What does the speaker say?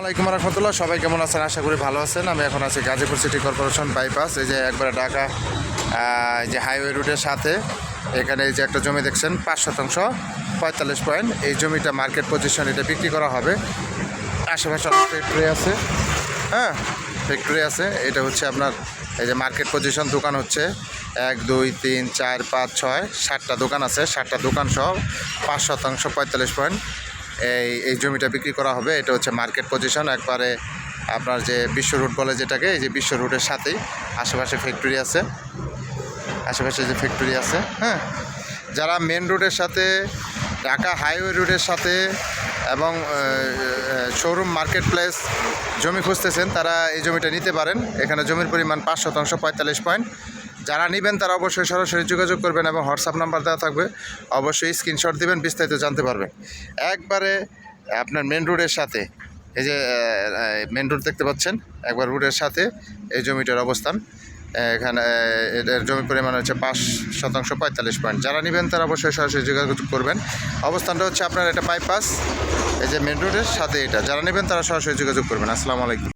আলাইকুম রহমতুল্লাহ, সবাই কেমন আছেন? আশা করি ভালো আছেন। আমি এখন আছি গাজীপুর সিটি কর্পোরেশন বাইপাস এই যে একবারে ঢাকা যে হাইওয়ে রুটের সাথে। এখানে এই যে একটা জমি দেখছেন, পাঁচ শতাংশ, পঁয়তাল্লিশ পয়েন্ট এই জমিটা মার্কেট পজিশন এটা বিক্রি করা হবে। আশেপাশে অনেক ফ্যাক্টরি আছে। হ্যাঁ ফ্যাক্টরি আছে। এটা হচ্ছে আপনার, এই যে মার্কেট পজিশন দোকান হচ্ছে। এক, দুই, তিন, চার, পাঁচ, ছয়, সাতটা দোকান আছে। সাতটা দোকান সহ পাঁচ শতাংশ, পঁয়তাল্লিশ পয়েন্ট এই এই জমিটা বিক্রি করা হবে, এটা হচ্ছে মার্কেট পজিশন একবারে আপনার যে বিশ্ব রুট বলে যেটাকে, এই যে বিশ্ব রুটের সাথেই আশেপাশে ফ্যাক্টরি আছে। আশেপাশে যে ফ্যাক্টরি আছে হ্যাঁ? যারা মেন রোডের সাথে, ঢাকা হাইওয়ে রোডের সাথে এবং শোরুম মার্কেট প্লেস জমি খুঁজতেছেন, তারা এই জমিটা নিতে পারেন। এখানে জমির পরিমাণ পাঁচ শতাংশ, পঁয়তাল্লিশ পয়েন্ট যারা নেবেন তারা অবশ্যই সরাসরি যোগাযোগ করবেন এবং হোয়াটসঅ্যাপ নাম্বার দেওয়া থাকবে। অবশ্যই স্ক্রিনশট দিবেন, বিস্তারিত জানতে পারবেন। একবারে আপনার মেন রোডের সাথে, এই যে মেন রোড দেখতে পাচ্ছেন? একবার রোডের সাথে এই জমিটার অবস্থান। এখানে এটার জমির পরিমাণ হচ্ছে পাঁচ শতাংশ পঁয়তাল্লিশ পয়েন্ট। যারা নেবেন তারা অবশ্যই সরাসরি যোগাযোগ করবেন। অবস্থানটা হচ্ছে আপনার এটা বাইপাস এই যে মেন রোডের সাথে এটা। যারা নেবেন তারা সরাসরি যোগাযোগ করবেন। আসসালামু আলাইকুম।